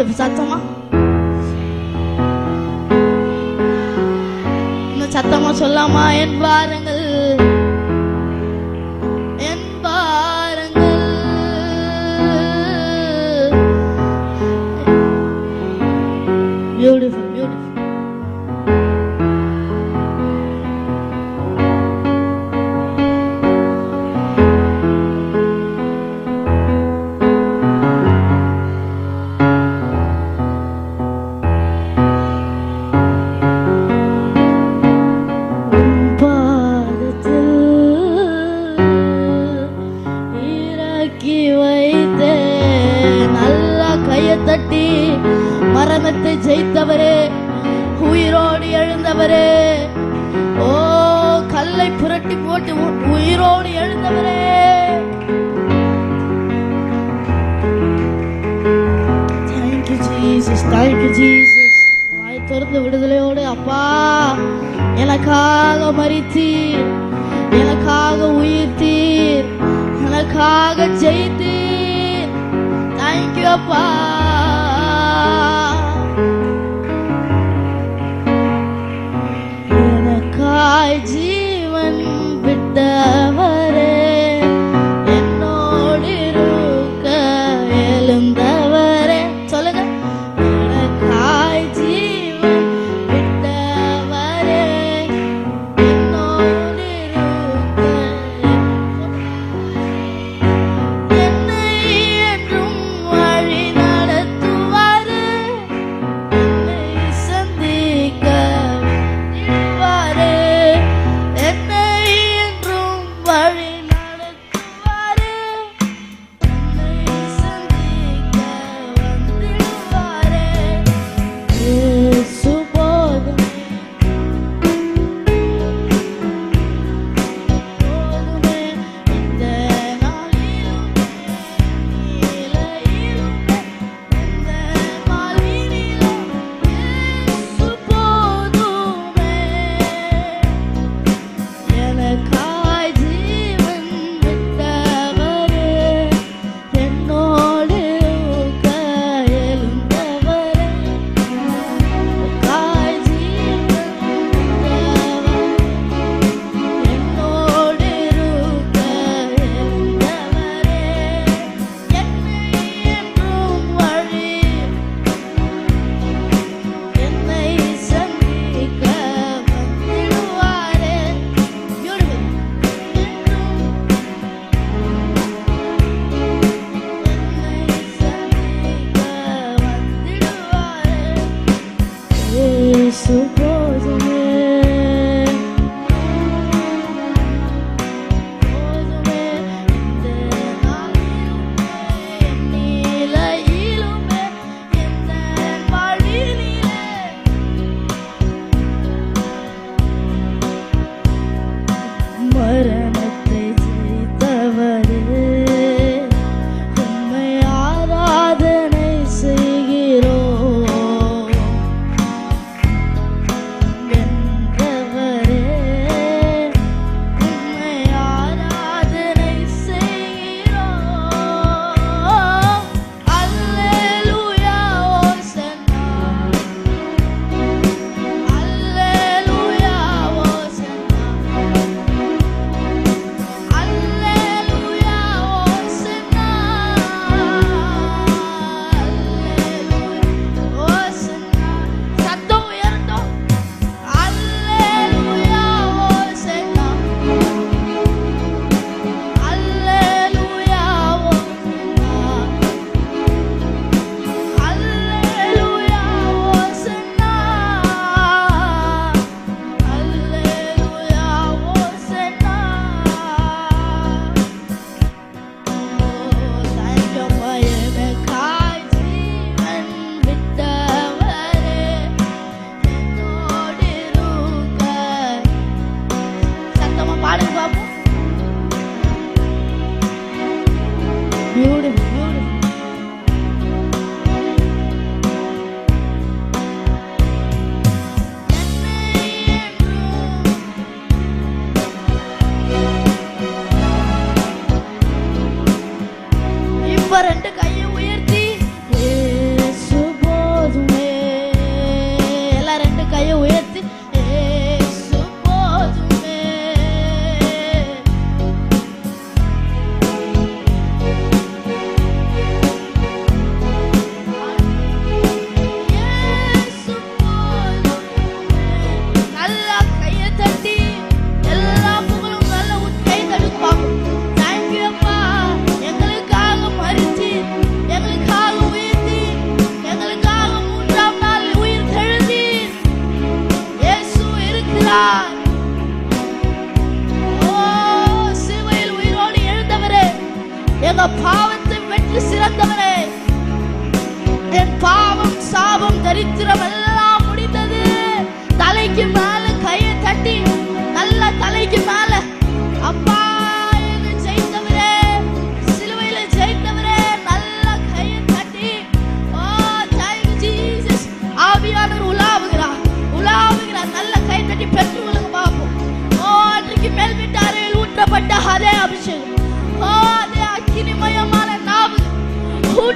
Beautiful சத்தமா? இன்னும் சத்தமா சொல்லாமா? என் தேங்க்யூ isso உயர்ந்தார் சிலுவையில் உயிரோடு எழுந்தவரே. எங்க பாவத்தை வெற்றி சிறந்தவரே. என் பாவம் சாபம் தரித்திரம் அல்ல. Hallelujah. Oh, they are killing my man and now. Who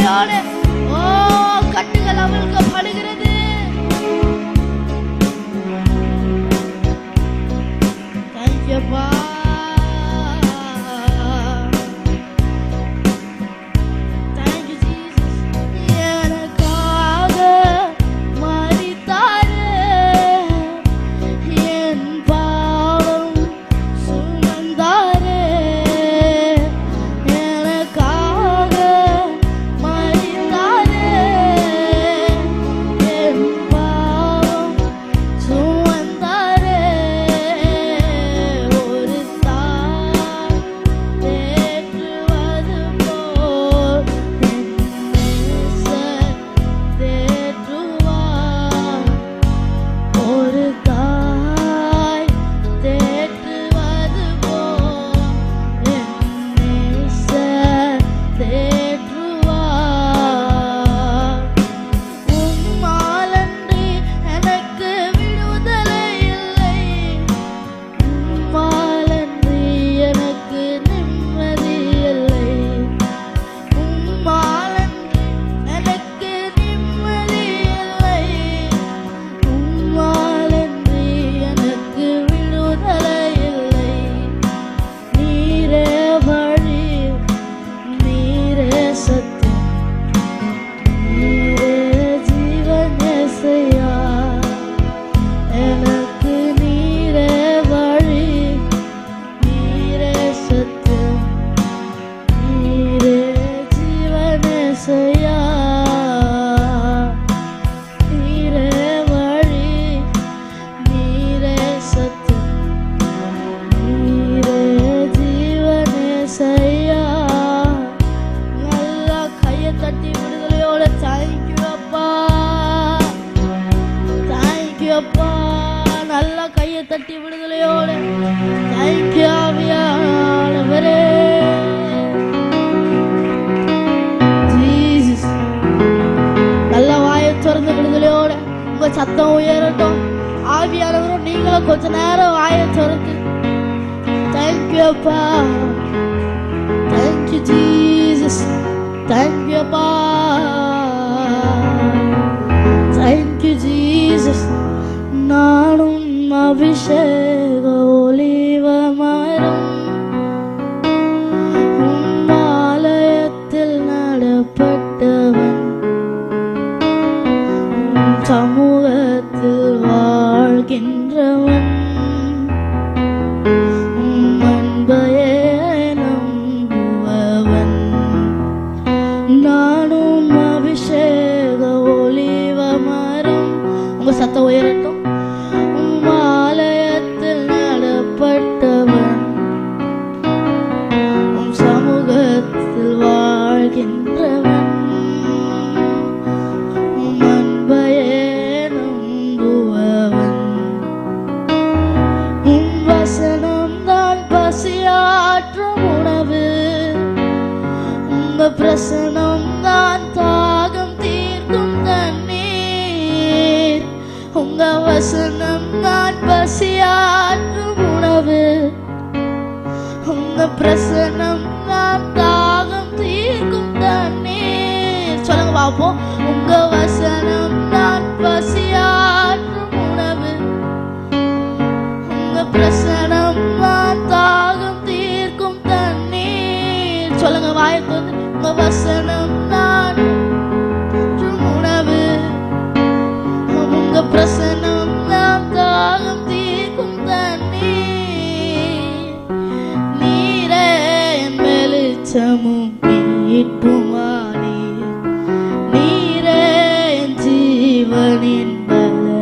gloria. Thank you, Father. Thank you, Jesus. நானும் அபிஷேக் te voy.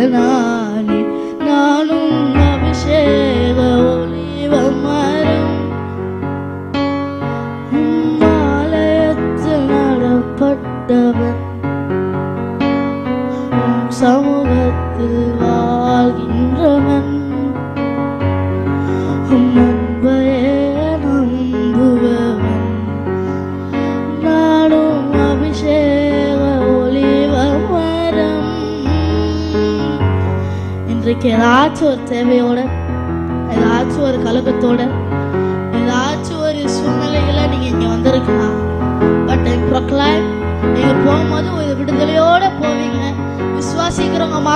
Krishna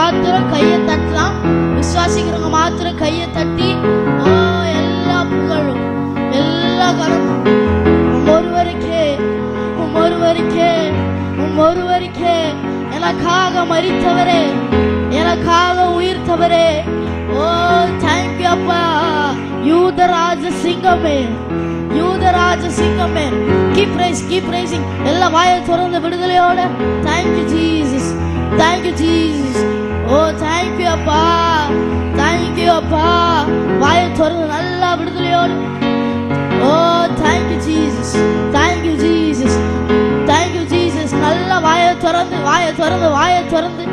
மாத்திரம் கையை தட்டலாம். விசுவாசிக்கிறவங்க மாத்திரம் கையை தட்டி எல்லா புகழும் எல்லா கடமும் உம் ஒருவருக்கே உம் ஒருவருக்கே உம் ஒருவருக்கே. எனக்காக மறித்தவரே எனக்காக உயிர்த்தவரே. ஓ தேங்க்யூ அப்பா. யூதராஜ சிங்கமே யூதராஜ சிங்கமே. கீப் ரைஸ் கீப் ரைசிங் எல்லா வாயை திறந்த விடுதலையோட thank you Jesus thank you Jesus oh thank you அப்பா. தேங்க்யூ அப்பா. வாயை தொடர்ந்து நல்லா விடுதலையோடு. ஓ thank you Jesus thank you Jesus thank you Jesus நல்லா வாயை திறந்து வாயை திறந்து வாயை திறந்து.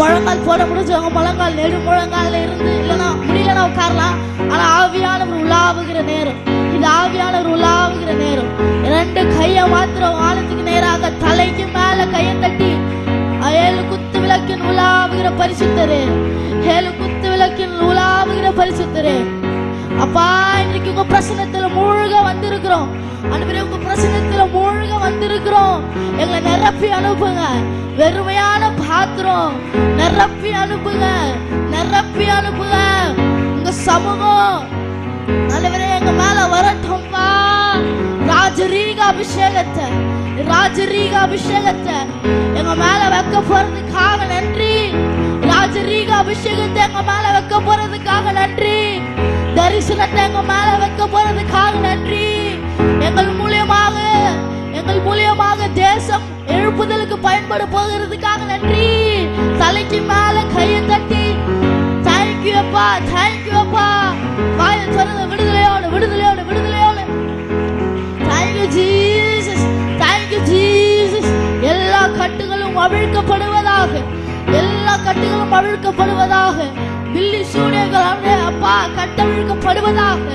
முழங்கால் போட முடிஞ்சவங்க முழங்கால் நெடு முழங்கால இருந்து இல்லைன்னா முடியலன்னா உட்காரலாம் ஆனா ஆவியானவர் உலாவுகிற நேரம். இது ஆவியானவர் உலாவுகிற நேரம். ரெண்டு கையை மாத்திரம் வானத்துக்கு நேராக தலைக்கு மேல கையை தட்டி அயலுக்கு குத்து விளக்கின் உலாவுகிற பரிசுத்தரே. ஏழு குத்து விளக்கின் உலாவுகிற பரிசுத்தரே. அப்பா இன்னைக்கு உங்க பிரசனத்துல மூழ்க வந்திருக்கிறோம். அனுப்பின உங்க பிரசனத்துல மூழ்க வந்திருக்கிறோம். எங்களை நிரப்பி அனுப்புங்க. வெறுமையான பாத்திரம் நிரப்பி அனுப்புங்க. நிரப்பி அனுப்புங்க. உங்க சமூகம் நல்லவரே எங்க மேல வரட்டும்பா. ராஜரீக அபிஷேகத்தை. ராஜரீக அபிஷேகத்தை எங்க மேல வைக்க போறதுக்காக நன்றி. ராஜரீக அபிஷேகத்தை எங்க மேல வைக்க போறதுக்காக நன்றி. தரிசனத்தை எங்க மேல வைக்க போறதுக்காக நன்றி. எங்கள் மூலியமாக எங்கள் மூலியமாக தேசம் எழுப்புதலுக்கு பயன்பட போகிறதுக்காக நன்றி. தலை அவிழ்க்கப்படுவதாக எல்லா கட்டுகளும் அவிழ்க்கப்படுவதாக பில்லி சூனியங்கள் அப்படியே அப்பா கட்டவிழ்க்கப்படுவதாக.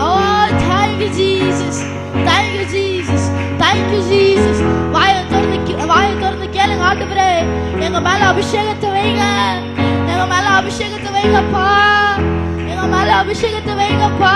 ஓ thank you Jesus thank you Jesus thank you Jesus வாயை திறந்து கே- வாயை திறந்து கேளுங்க ஆண்டுபுரே எங்க மேல அபிஷேகத்தை வைங்க. எங்க மேல அபிஷேகத்தை வைங்கப்பா. எங்க மேல அபிஷேகத்தை வைங்கப்பா.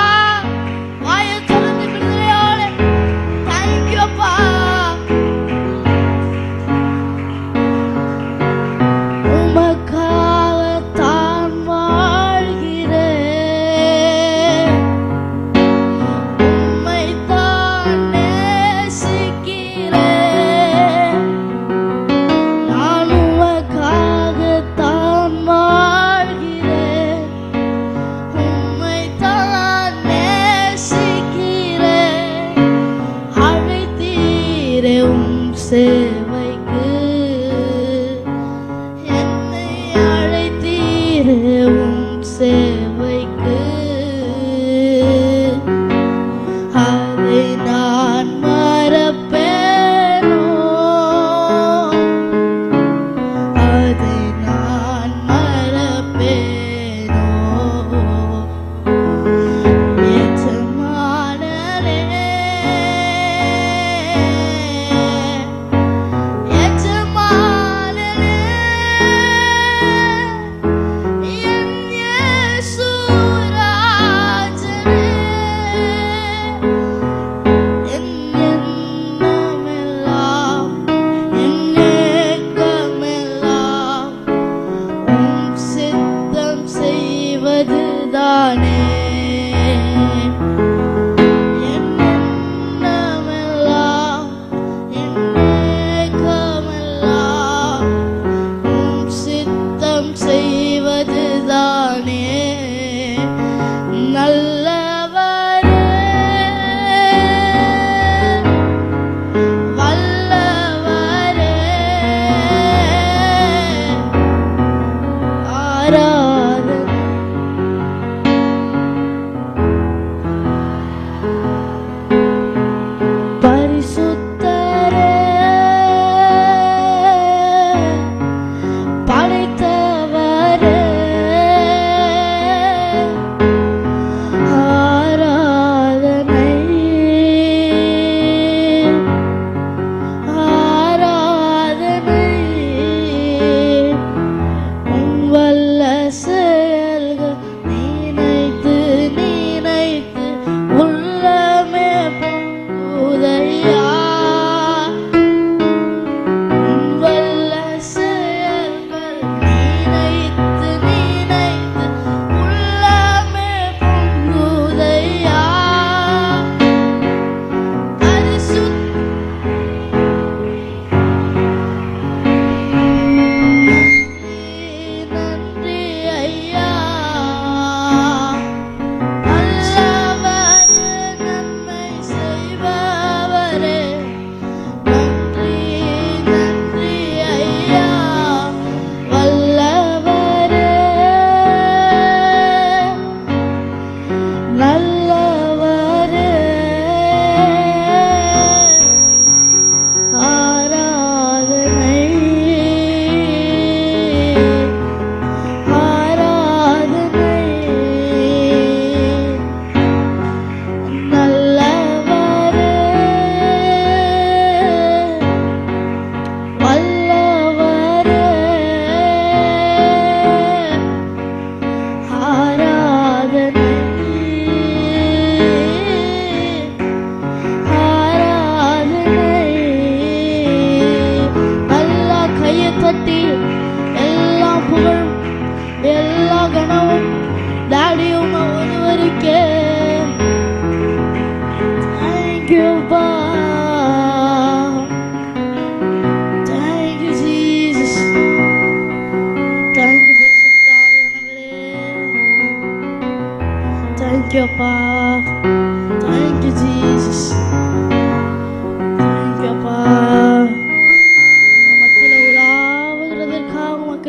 Para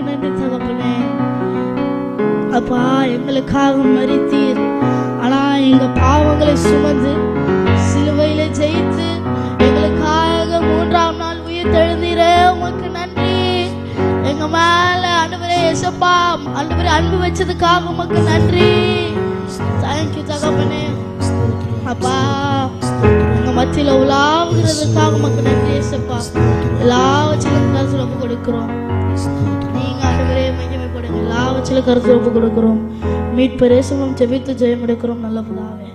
உலாவுகிறதற்காக தகப்பனே அப்பா எங்களுக்காக மறித்தீர் ஆனா எங்க பாவங்களை சுமந்து சிலுவையில ஜெயித்து எங்களுக்காக மூன்றாம் நாள் உயிர் தெழுந்தீரே. உமக்கு நன்றி. எங்க மேல ஆண்டவரே எசப்பா ஆண்டவரே அன்பு வச்சதுக்காக உமக்கு நன்றி. தேங்க்யூ தகப்பனே. அப்பா எங்க மத்தியில உலாவுகிறதுக்காக உமக்கு நன்றி எசப்பா எல்லாவற்றிலும் கருத்துல ஒப்பு கொடுக்கிறோம். கொடுங்க. எல்லாவற்றிலும் கருத்து ஒப்பு கொடுக்கிறோம். மீட்பரேசமும் ஜெபித்து ஜெயம் எடுக்கிறோம் நல்ல புதாவே.